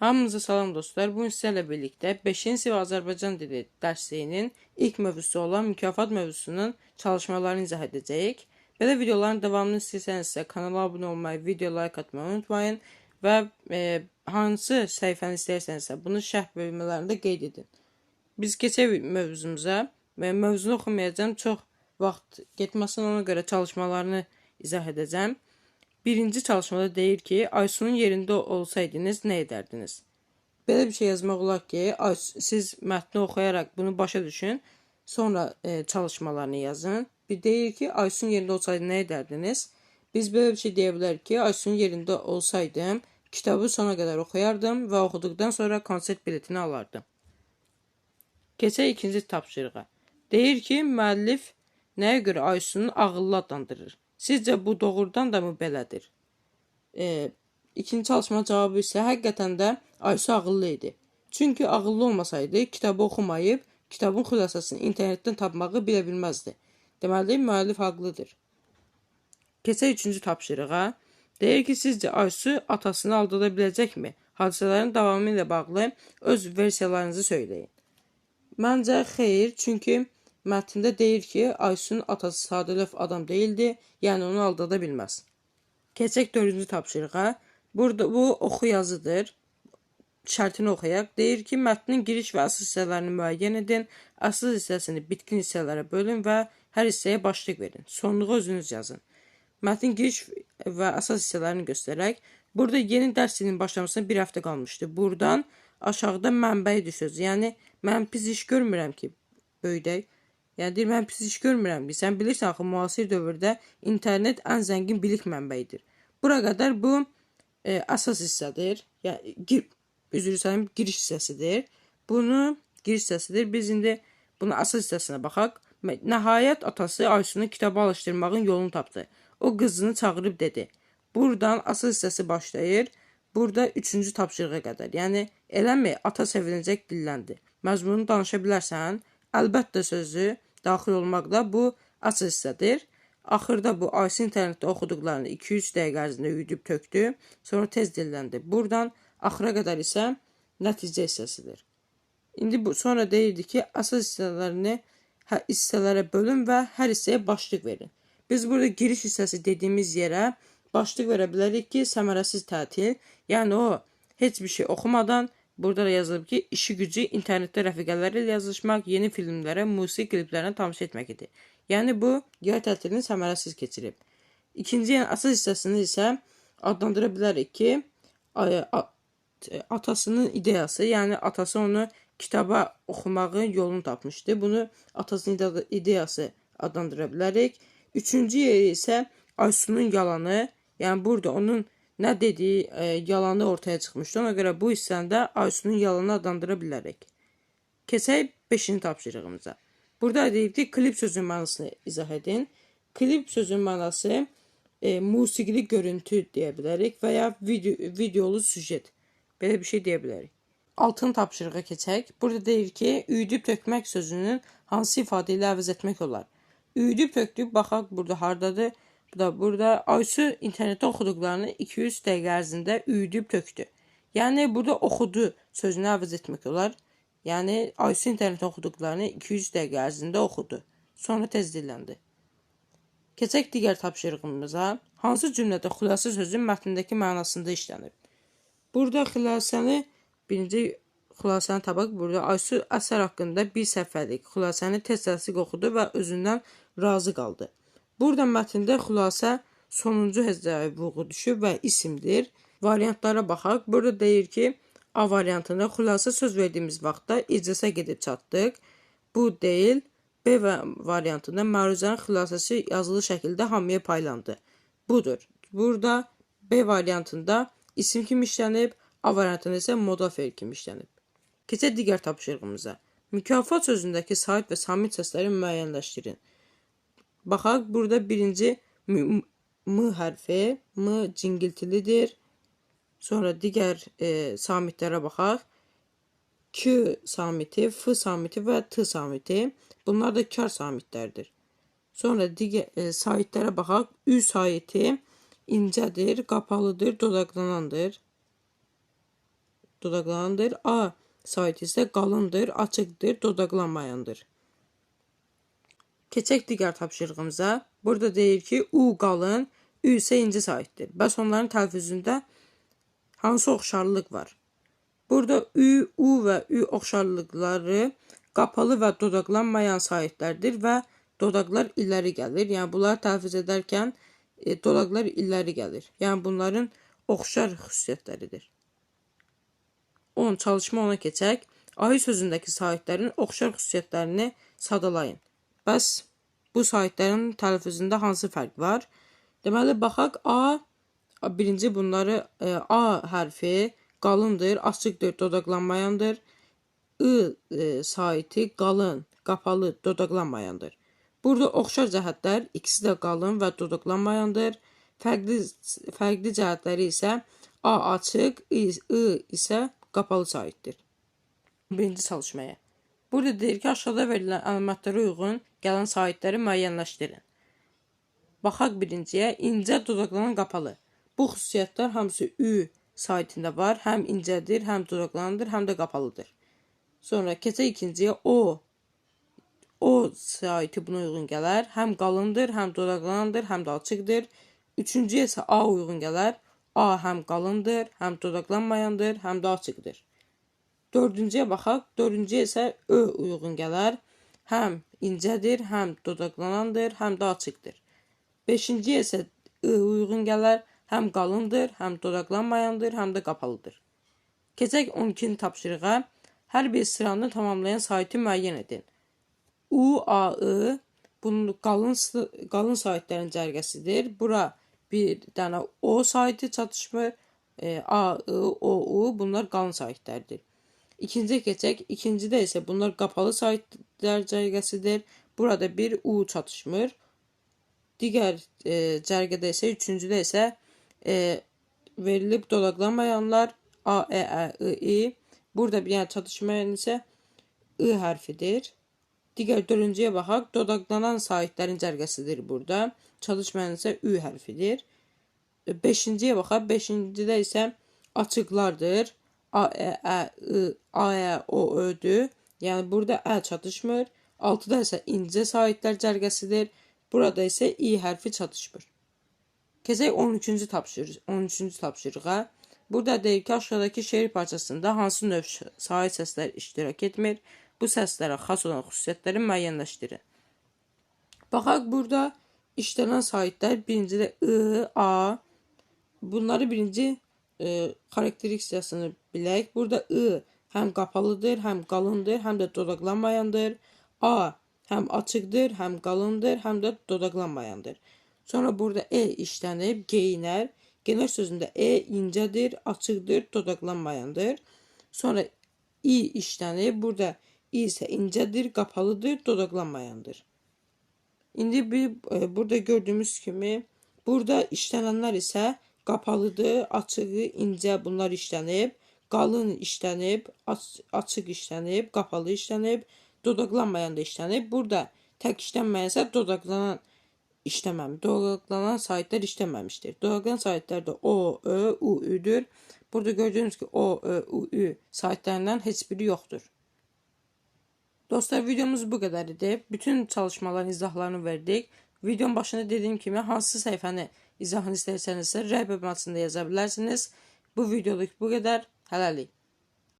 Hamınıza salam dostlar. Bugün sizlerle birlikte 5. sınıf Azərbaycan dili dərsliyinin ilk mövzusu olan mükafat mövzusunun çalışmalarını izah edəcəyik. Belə videoların davamını istəsənizsə kanala abunə olmayı, video like atmayı unutmayın və e, hansı səhifəni istəyirsənizsə bunu şərh bölmələrində qeyd edin. Biz keçək mövzumuza və mövzunu oxumayacağım. Çox vaxt getməsin ona görə çalışmalarını izah edəcəm. Birinci çalışmada deyir ki, Aysunun yerində olsaydınız nə edərdiniz? Belə bir şey yazmaq olar ki, siz mətni oxuyaraq bunu başa düşün, sonra e, çalışmalarını yazın. Bir deyir ki, Aysun yerində olsaydı nə edərdiniz? Biz belə bir şey deyə bilərik ki, Aysun yerində olsaydım, kitabı sona qədər oxuyardım və oxuduqdan sonra konsert biletini alardım. Keçək ikinci tapşırığa. Deyir ki, müəllif nəyə görə Aysunun ağıllı adlandırır? Sizcə bu doğrudan da mı belədir? E, ikinci çalışma cavabı isə həqiqətən də Aysu ağıllı idi. Çünki ağıllı olmasaydı kitabı oxumayıb kitabın xülasəsini internetdən tapmağı bilə bilməzdi. Deməli, müəllif haqlıdır. Keçək üçüncü tapşırığa. Deyir ki, sizcə Aysu atasını aldada biləcəkmi? Hadisələrin davamı ilə bağlı öz versiyalarınızı söyləyin. Məncə xeyr, çünki mətndə deyir ki, Aysunun atası sadəlöv adam değildi, yəni onu aldada bilməz. Keçək dördüncü tapşırığa. Burada bu oxu yazıdır. Şərtini oxuyaq. Deyir ki, mətnin giriş və asıl hissələrini müəyyən edin. Asıl hissəsini bitkin hissələrə bölün və hər hissəyə başlıq verin. Sonluğu özünüz yazın. Mətnin giriş və əsas hissələrini göstərək. Burada yeni dərs başlamasına bir həftə qalmışdı. Buradan aşağıda mənbəyidir sözü. Yəni mən pis iş görmürəm ki, böyüdək. Yəni deyir mən pis iş görmürəm ki, sən bilirsən axı müasir dövrdə internet ən zəngin bilik mənbəyidir. Bura qədər bu e, əsas hissədir. Yəni gir, üzr istəyirəm, giriş hissəsidir. Bunu giriş hissəsidir. Biz indi bunun əsas hissəsinə baxaq. Nəhayət atası Aysunun kitabı alışdırmağın yolunu tapdı. O qızını çağırıb dedi. Buradan asıl hissəsi başlayır. Burada üçüncü tapşırığa qədər. Yəni eləmi ata sevinəcək dilləndi. Məzmununu danışa bilərsən? Əlbəttə sözü daxil olmaqla bu asıl hissədir. Axırda bu Aysin internetdə oxuduqlarını 2-3 dəqiqə ərzində üyüdüb tökdü, sonra tez dilləndi. Buradan axıra qədər isə nəticə hissəsidir. İndi bu sonra deyirdi ki, asıl hissələrini hə, hissələrə bölün və hər hissəyə başlıq verin. Biz burada giriş hissəsi dediyimiz yerə başlıq verə bilərik ki, səmərəsiz tətil, yəni o heç bir şey oxumadan Burada da yazılıb ki, işi gücü internetdə rəfiqələri ilə yazışmaq, yeni filmlərə, musiqi kliplərinə tamaşa etmək idi. Yəni bu yay tətilini səmərəsiz keçirib. İkinci, yəni əsas hissəsini isə adlandıra bilərik ki, atasının ideyası, yəni atası onu kitaba oxumağın yolunu tapmışdı. Bunu atasının ideyası adlandıra bilərik. Üçüncü yeri isə Aysunun yalanı, yəni burada onun nə dediyi e, yalanı ortaya çıxmışdı. Ona görə bu hissəndə Aysunun yalanını adlandıra bilərik. Keçək 5-ci tapşırığımıza. Burada deyib ki, klip sözünün mənasını izah edin. Klip sözünün mənası e, musiqili görüntü deyə bilərik və ya video, videolu süjet. Belə bir şey deyə bilərik. Altın tapşırığa keçək. Burada deyir ki, üyüdüb tökmək sözünün hansı ifadə ilə əvəz etmək olar? Üyüdüb tökdük, baxaq burada hardadır? Da burada Aysu internetdə oxuduqlarını 200 dəqiqə ərzində üyüdüb tökdü. Yəni burada oxudu sözünü əvəz etmək olar. Yəni Aysu internetdə oxuduqlarını 200 dəqiqə ərzində oxudu. Sonra tez dilləndi. Keçək digər tapşırığımıza. Hansı cümlədə xülasə sözün mətndəki mənasında işlənib? Burada xülasəni birinci xülasəni tapaq. Burada Aysu əsər haqqında bir səfərlik xülasəni tez tələsik oxudu və özündən razı qaldı. Burada mətndə xülasə sonuncu hecəyə vurğu düşüb və isimdir. Variantlara baxaq. Burada deyir ki, A variantında xülasə söz verdiyimiz vaxtda iclasa gedib çatdıq. Bu deyil. B variantında məruzənin xülasəsi yazılı şəkildə hamıya paylandı. Budur. Burada B variantında isim kimi işlənib, A variantında isə modafer kimi işlənib. Keçək digər tapşırığımıza. Mükafat sözündəki sahib və samit səsləri müəyyənləşdirin. Baxaq, burada birinci M, M hərfi, M cingiltilidir. Sonra digər e, samitlərə baxaq. Q samiti, F samiti və T samiti. Bunlar da kar samitlərdir. Sonra digər e, saitlərə baxaq. Ü saiti incədir, qapalıdır, dodaqlanandır. dodaqlanandır. A saytı isə qalındır, açıqdır, dodaqlanmayandır. Keçək digər tapşırığımıza. Burada deyir ki, U qalın, Ü isə inci saytdır. Bəs onların təlfüzündə hansı oxşarlıq var? Burada Ü, U və Ü oxşarlıqları qapalı və dodaqlanmayan saytlərdir və dodaqlar illəri gəlir. Yəni bunları təlfiz edərkən e, dodaqlar illəri gəlir. Yəni bunların oxşar xüsusiyyətləridir. 10. Çalışma ona keçək. Ayı sözündəki sahitlərin oxşar xüsusiyyətlərini sadalayın. Bəs bu sahitlərin tələffüzündə hansı fərq var? Deməli, baxaq A, birinci bunları e, A hərfi qalındır, açıqdır, dodaqlanmayandır. I e, saiti qalın, qapalı, dodaqlanmayandır. Burada oxşar cəhətlər ikisi də qalın və dodaqlanmayandır. Fərqli fərqli cəhətləri isə A açıq, I, I isə qapalı sahitdir. Birinci çalışmaya. Burada deyir ki, aşağıda verilən əlamətlərə uyğun gələn sahitləri müəyyənləşdirin. Baxaq birinciyə, incə dodaqlanan qapalı. Bu xüsusiyyətlər hamısı Ü saytında var. Həm incədir, həm dodaqlanandır, həm də qapalıdır. Sonra keçək ikinciyə, O. O saiti buna uyğun gələr. Həm qalındır, həm dodaqlanandır, həm də açıqdır. Üçüncüyə isə A uyğun gələr. A həm qalındır, həm dodaqlanmayandır, həm də açıqdır. Dördüncüyə baxaq. Dördüncüyə isə Ö uyğun gələr. Həm incədir, həm dodaqlanandır, həm də açıqdır. Beşinciyə isə I uyğun gələr. Həm qalındır, həm dodaqlanmayandır, həm də qapalıdır. Keçək 12-ci tapşırığa. Hər bir sıranı tamamlayan saiti müəyyən edin. U, A, I bunun qalın qalın saytların cərgəsidir. Bura bir dənə O saiti çatışmır. E, A, I, O, U bunlar qalın saytlərdir. İkinciyə keçək. İkincidə isə bunlar qapalı saytlar cərgəsidir. Burada bir U çatışmır. Digər e, cərgədə isə üçüncüdə isə e, verilib dodaqlanmayanlar A, E, Ə, I, I. Burada bir yəni çatışmayan isə I hərfidir. Digər dördüncüyə baxaq. Dodaqlanan sahitlərin cərgəsidir burada. Çatışmayan isə Ü hərfidir. Beşinciyə baxaq. Beşincidə isə açıqlardır. A, E, Ə, I, A, E, O, Ödür. Yəni burada Ə çatışmır. Altıda isə incə sahitlər cərgəsidir. Burada isə i hərfi çatışmır. Keçək 13-cü tapşırıq, 13-cü tapşırığa. Burada deyir ki, aşağıdakı şeir parçasında hansı növ sahit səslər iştirak etmir? Bu səslərə xas olan xüsusiyyətləri müəyyənləşdirin. Baxaq burada işlənən sahitlər birincidə I, A. Bunları birinci e, xarakteristikasını bilək. Burada I həm qapalıdır, həm qalındır, həm də dodaqlanmayandır. A həm açıqdır, həm qalındır, həm də dodaqlanmayandır. Sonra burada E işlənib, geyinər. Genel sözündə E incədir, açıqdır, dodaqlanmayandır. Sonra i işlənib, burada i isə incədir, qapalıdır, dodaqlanmayandır. İndi bir e, burada gördüyümüz kimi burada işlənənlər isə qapalıdır, açığı, incə bunlar işlənib, qalın işlənib, açıq işlənib, qapalı işlənib, dodaqlanmayan da işlənib. Burada tək işlənməyənsə dodaqlanan işləməm. Doğrulanan saytlar işləməmişdir. Doğrulanan saytlarda O, Ö, U, Ü'dür. Burada gördüğünüz ki O, Ö, U, Ü saytlarından heç biri yoxdur. Dostlar videomuz bu qədər idi. Bütün çalışmaların izahlarını verdik. Videonun başında dediyim kimi hansı səhifəni izahını istərsənizsə rəy bölməsində yaza bilərsiniz. Bu videoluk bu qədər. Hələlik.